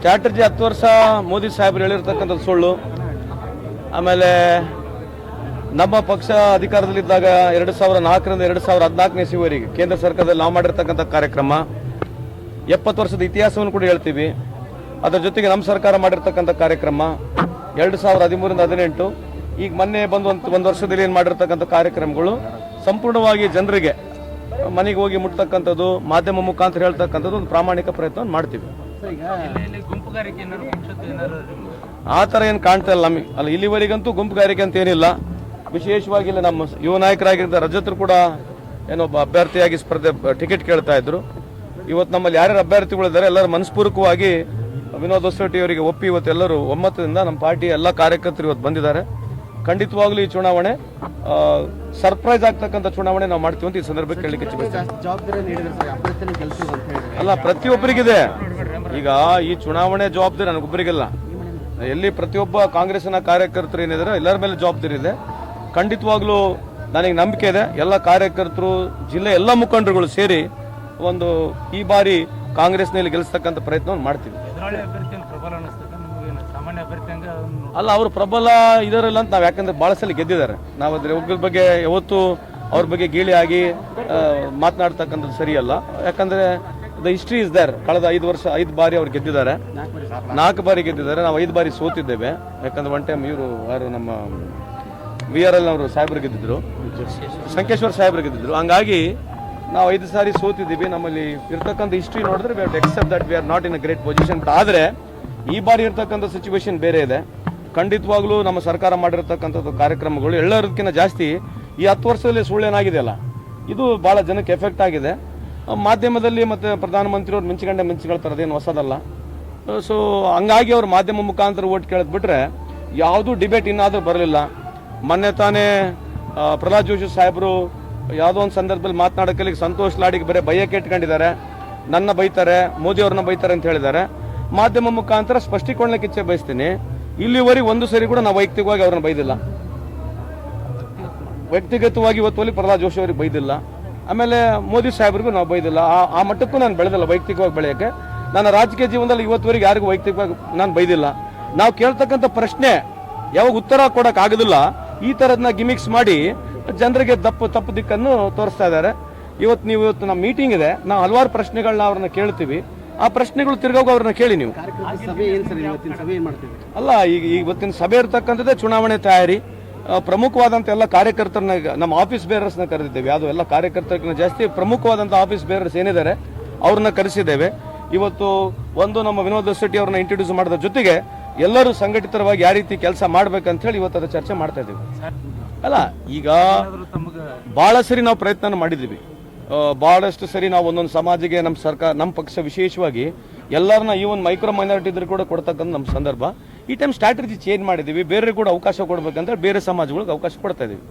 Strategy ಹತ್ತು ವರ್ಷ ಮೋದಿ ಸಾಹೇಬರು ಹೇಳಿರ್ತಕ್ಕಂಥದ್ದು ಸುಳ್ಳು. ಆಮೇಲೆ ನಮ್ಮ ಪಕ್ಷ ಅಧಿಕಾರದಲ್ಲಿದ್ದಾಗ ಎರಡು ಸಾವಿರ ನಾಲ್ಕರಿಂದ ಎರಡು ಸಾವಿರ ಹದಿನಾಲ್ಕನೇ ಸಿವರಿಗೆ ಕೇಂದ್ರ ಸರ್ಕಾರದಲ್ಲಿ ನಾವು ಮಾಡಿರ್ತಕ್ಕಂಥ ಕಾರ್ಯಕ್ರಮ. ಎಪ್ಪತ್ತು ವರ್ಷದ ಇತಿಹಾಸವನ್ನು ಕೂಡ ಹೇಳ್ತೀವಿ. ಅದರ ಜೊತೆಗೆ ನಮ್ಮ ಸರ್ಕಾರ ಮಾಡಿರ್ತಕ್ಕಂಥ ಕಾರ್ಯಕ್ರಮ. ಎರಡು ಸಾವಿರದ ಹದಿಮೂರಿಂದ ಹದಿನೆಂಟು. ಈಗ ಮೊನ್ನೆ ಬಂದು ಒಂದು ಒಂದು ವರ್ಷದಲ್ಲಿ ಏನು ಮಾಡಿರ್ತಕ್ಕಂಥ ಕಾರ್ಯಕ್ರಮಗಳು. ಸಂಪೂರ್ಣವಾಗಿ ಜನರಿಗೆ ಮನೆಗೆ ಹೋಗಿ ಮುಟ್ತಕ್ಕಂಥದ್ದು, ಮಾಧ್ಯಮ ಮುಖಾಂತರ ಹೇಳ್ತಕ್ಕಂಥದ್ದು ಒಂದು ಪ್ರಾಮಾಣಿಕ ಪ್ರಯತ್ನವನ್ನು ಮಾಡ್ತೀವಿ. ಆ ಥರ ಏನು ಕಾಣ್ತಾ ಇಲ್ಲ ನಮಗೆ. ಅಲ್ಲ ಇಲ್ಲಿವರೆಗಂತೂ ಗುಂಪುಗಾರಿಕೆ ಅಂತ ಏನಿಲ್ಲ. ವಿಶೇಷವಾಗಿ ಇಲ್ಲಿ ನಮ್ಮ ಯುವ ನಾಯಕರಾಗಿದ್ದ ರಜತರು ಕೂಡ ಏನೋ ಒಬ್ಬ ಅಭ್ಯರ್ಥಿಯಾಗಿ ಸ್ಪರ್ಧೆ ಟಿಕೆಟ್ ಕೇಳ್ತಾ ಇದ್ರು. ಇವತ್ತು ನಮ್ಮಲ್ಲಿ ಯಾರ್ಯಾರು ಅಭ್ಯರ್ಥಿಗಳಿದ್ದಾರೆ ಎಲ್ಲರೂ ಮನಸ್ಪೂರ್ವಕವಾಗಿ ವಿನೋದ್ ಹೊಸಟಿ ಅವರಿಗೆ ಒಪ್ಪಿ ಇವತ್ತು ಎಲ್ಲರೂ ಒಮ್ಮತದಿಂದ ನಮ್ಮ ಪಾರ್ಟಿ ಎಲ್ಲ ಕಾರ್ಯಕರ್ತರು ಇವತ್ತು ಬಂದಿದ್ದಾರೆ. ಖಂಡಿತವಾಗ್ಲೂ ಈ ಚುನಾವಣೆ ಸರ್ಪ್ರೈಸ್ ಆಗ್ತಕ್ಕಂಥ ಚುನಾವಣೆ ನಾವು ಮಾಡ್ತೀವಿ ಅಂತ ಈ ಸಂದರ್ಭಕ್ಕೆ ಕೇಳಲಿಕ್ಕೆ ಅಲ್ಲ ಪ್ರತಿಯೊಬ್ಬರಿಗಿದೆ. ಈಗ ಈ ಚುನಾವಣೆ ಜವಾಬ್ದಾರಿ ನನಗೊಬ್ಬರಿಗಿಲ್ಲ. ಎಲ್ಲಿ ಪ್ರತಿಯೊಬ್ಬ ಕಾಂಗ್ರೆಸ್ನ ಕಾರ್ಯಕರ್ತರು ಏನಿದ್ದಾರೆ ಎಲ್ಲರ ಮೇಲೆ ಜವಾಬ್ದಾರಿ ಇದೆ. ಖಂಡಿತವಾಗ್ಲೂ ನನಗೆ ನಂಬಿಕೆ ಇದೆ. ಎಲ್ಲ ಕಾರ್ಯಕರ್ತರು ಜಿಲ್ಲೆ ಎಲ್ಲ ಮುಖಂಡರುಗಳು ಸೇರಿ ಒಂದು ಈ ಬಾರಿ ಕಾಂಗ್ರೆಸ್ನಲ್ಲಿ ಗೆಲ್ಲಿಸ್ತಕ್ಕಂಥ ಪ್ರಯತ್ನವನ್ನು ಮಾಡ್ತೀವಿ. ಅಲ್ಲ ಅವರು ಪ್ರಬಲ ಇದರಲ್ಲ ಅಂತ ನಾವು ಯಾಕಂದ್ರೆ ಭಾಳ ಸಲ ಗೆದ್ದಿದ್ದಾರೆ. ನಾವು ಅದ್ರ ಒಬ್ಬರ ಬಗ್ಗೆ ಯಾವತ್ತು ಅವ್ರ ಬಗ್ಗೆ ಗೀಳಿ ಆಗಿ ಮಾತನಾಡ್ತಕ್ಕಂಥದ್ದು ಸರಿಯಲ್ಲ. ಯಾಕಂದ್ರೆ ದ ಹಿಸ್ಟ್ರಿ ಇಸ್ ದರ್ ಕಳೆದ ಐದು ವರ್ಷ, ಐದು ಬಾರಿ ಅವ್ರು ಗೆದ್ದಿದ್ದಾರೆ. ನಾಲ್ಕು ಬಾರಿ ಗೆದ್ದಿದ್ದಾರೆ. ನಾವು ಐದು ಬಾರಿ ಸೋತಿದ್ದೇವೆ. ಯಾಕಂದ್ರೆ ಒನ್ ಟೈಮ್ ಇವರು ಯಾರು ನಮ್ಮ ವಿ ಆರ್ ಎಲ್ ಅವರು ಸಾಹೇಬರು ಗೆದ್ದಿದ್ರು. ಸಂಕೇಶ್ವರ್ ಸಾಹೇಬರು ಗೆದ್ದಿದ್ರು. ಹಂಗಾಗಿ ನಾವು ಐದು ಸಾರಿ ಸೋತಿದ್ದೀವಿ. ನಮ್ಮಲ್ಲಿ ಇರ್ತಕ್ಕಂಥ ಹಿಸ್ಟ್ರಿ ನೋಡಿದ್ರೆ we accept that we are not in a great position ಆದರೆ ಈ ಬಾರಿ ಇರ್ತಕ್ಕಂಥ ಸಿಚುವೇಶನ್ ಬೇರೆ ಇದೆ. ಖಂಡಿತವಾಗ್ಲೂ ನಮ್ಮ ಸರ್ಕಾರ ಮಾಡಿರ್ತಕ್ಕಂಥದ್ದು ಕಾರ್ಯಕ್ರಮಗಳು ಎಲ್ಲರದಕ್ಕಿಂತ ಜಾಸ್ತಿ ಈ ಹತ್ತು ವರ್ಷದಲ್ಲಿ ಸುಳ್ಳೇನಾಗಿದೆಯಲ್ಲ ಇದು ಭಾಳ ಜನಕ್ಕೆ ಎಫೆಕ್ಟ್ ಆಗಿದೆ. ಮಾಧ್ಯಮದಲ್ಲಿ ಮತ್ತು ಪ್ರಧಾನಮಂತ್ರಿಯವ್ರು ಮಿಂಚಿಕೊಂಡೆ ಮಿಂಚಿಕೊಳ್ತಾರೆ ಅದೇನು ಹೊಸದಲ್ಲ. ಸೊ ಹಂಗಾಗಿ ಅವ್ರು ಮಾಧ್ಯಮ ಮುಖಾಂತರ ಓಟ್ ಕೇಳೋದು ಬಿಟ್ಟರೆ ಯಾವುದೂ ಡಿಬೇಟ್ ಇನ್ನಾದರೂ ಬರಲಿಲ್ಲ. ಮೊನ್ನೆ ತಾನೇ ಪ್ರಹ್ಲಾದ್ ಜೋಶಿ ಸಾಹೇಬರು ಯಾವುದೋ ಒಂದು ಸಂದರ್ಭದಲ್ಲಿ ಮಾತನಾಡೋಕೆ ಸಂತೋಷ್ ಲಾಡಿಗೆ ಬರೀ ಭಯಕ್ಕೆ ಇಟ್ಕೊಂಡಿದ್ದಾರೆ ನನ್ನ ಬೈತಾರೆ ಮೋದಿ ಅವ್ರನ್ನ ಬೈತಾರೆ ಅಂತ ಹೇಳಿದ್ದಾರೆ. ಮಾಧ್ಯಮ ಮುಖಾಂತರ ಸ್ಪಷ್ಟೀಕರಣಕ್ಕೆ ಇಚ್ಛೆ ಬಯಸ್ತೀನಿ. ಇಲ್ಲಿವರೆಗೆ ಒಂದು ಸರಿ ಕೂಡ ನಾವು ವೈಯಕ್ತಿಕವಾಗಿ ಅವ್ರನ್ನ ಬೈದಿಲ್ಲ. ವ್ಯಕ್ತಿಗತವಾಗಿ ಇವತ್ತು ಪ್ರಹ್ಲಾದ್ ಜೋಶಿ ಅವರಿಗೆ ಬೈದಿಲ್ಲ. ಆಮೇಲೆ ಮೋದಿ ಸಾಹೇಬ್ರಿಗೂ ನಾವು ಬೈದಿಲ್ಲ. ಆ ಮಟ್ಟಕ್ಕೂ ನಾನು ಬೆಳೆದಿಲ್ಲ ವೈಯಕ್ತಿಕವಾಗಿ ಬೆಳೆಯೋಕ್ಕೆ. ನನ್ನ ರಾಜಕೀಯ ಜೀವನದಲ್ಲಿ ಇವತ್ತುವರೆಗೆ ಯಾರಿಗೂ ವೈಯಕ್ತಿಕವಾಗಿ ನಾನು ಬೈದಿಲ್ಲ. ನಾವು ಕೇಳ್ತಕ್ಕಂಥ ಪ್ರಶ್ನೆ ಯಾವಾಗ ಉತ್ತರ ಕೊಡೋಕ್ಕಾಗೋದಿಲ್ಲ ಆಗೋದಿಲ್ಲ. ಈ ಥರದನ್ನ ಗಿಮಿಕ್ಸ್ ಮಾಡಿ ಜನರಿಗೆ ತಪ್ಪು ತಪ್ಪು ದಿಕ್ಕನ್ನು ತೋರಿಸ್ತಾ ಇದ್ದಾರೆ. ಇವತ್ತು ನೀವು ಇವತ್ತು ನಮ್ಮ ಮೀಟಿಂಗ್ ಇದೆ. ನಾವು ಹಲವಾರು ಪ್ರಶ್ನೆಗಳನ್ನ ಅವ್ರನ್ನ ಕೇಳ್ತೀವಿ. ಆ ಪ್ರಶ್ನೆಗಳು ತಿರ್ಗೋಗಿ ಅವ್ರನ್ನ ಕೇಳಿ ನೀವು. ಅಲ್ಲ ಈಗ ಇವತ್ತಿನ ಸಭೆ ಇರ್ತಕ್ಕಂಥದ್ದೇ ಚುನಾವಣೆ ತಯಾರಿ. ಪ್ರಮುಖವಾದಂಥ ಎಲ್ಲ ಕಾರ್ಯಕರ್ತರನ್ನ ನಮ್ಮ ಆಫೀಸ್ ಬೇರರ್ಸ್ನ ಕರೆದಿದ್ದೇವೆ. ಯಾವುದು ಎಲ್ಲ ಕಾರ್ಯಕರ್ತರಿಗಿಂತ ಜಾಸ್ತಿ ಪ್ರಮುಖವಾದಂಥ ಆಫೀಸ್ ಬೇರರ್ಸ್ ಏನಿದ್ದಾರೆ, ಅವ್ರನ್ನ ಕರೆಸಿದ್ದೇವೆ. ಇವತ್ತು ಒಂದು ನಮ್ಮ ವಿನೋದ್ ಶೆಟ್ಟಿ ಅವ್ರನ್ನ ಇಂಟ್ರೊಡ್ಯೂಸ್ ಮಾಡಿದ ಜೊತೆಗೆ ಎಲ್ಲರೂ ಸಂಘಟಿತರವಾಗಿ ಯಾವ ರೀತಿ ಕೆಲಸ ಮಾಡ್ಬೇಕಂತ ಹೇಳಿ ಇವತ್ತು ಅದರ ಚರ್ಚೆ ಮಾಡ್ತಾ ಇದ್ದೀವಿ. ಅಲ್ಲ, ಈಗ ಭಾಳ ಸರಿ ನಾವು ಪ್ರಯತ್ನ ಮಾಡಿದ್ದೀವಿ. ಭಾಳಷ್ಟು ಸರಿ ನಾವು ಒಂದೊಂದು ಸಮಾಜಿಗೆ ನಮ್ಮ ಸರ್ಕಾರ ನಮ್ಮ ಪಕ್ಷ ವಿಶೇಷವಾಗಿ ಎಲ್ಲರನ್ನ ಈ ಒಂದು ಮೈಕ್ರೋ ಮೈನಾರಿಟಿ ಇದ್ರೆ ಕೂಡ ಕೊಡ್ತಕ್ಕಂಥ ನಮ್ಮ ಸಂದರ್ಭ. ಈ ಟೈಮ್ ಸ್ಟ್ರಾಟಜಿ ಚೇಂಜ್ ಮಾಡಿದ್ದೀವಿ. ಬೇರೆ ಕೂಡ ಅವಕಾಶ ಕೊಡಬೇಕಂದ್ರೆ ಬೇರೆ ಸಮಾಜಗಳಿಗೆ ಅವಕಾಶ ಕೊಡ್ತಾ ಇದೀವಿ.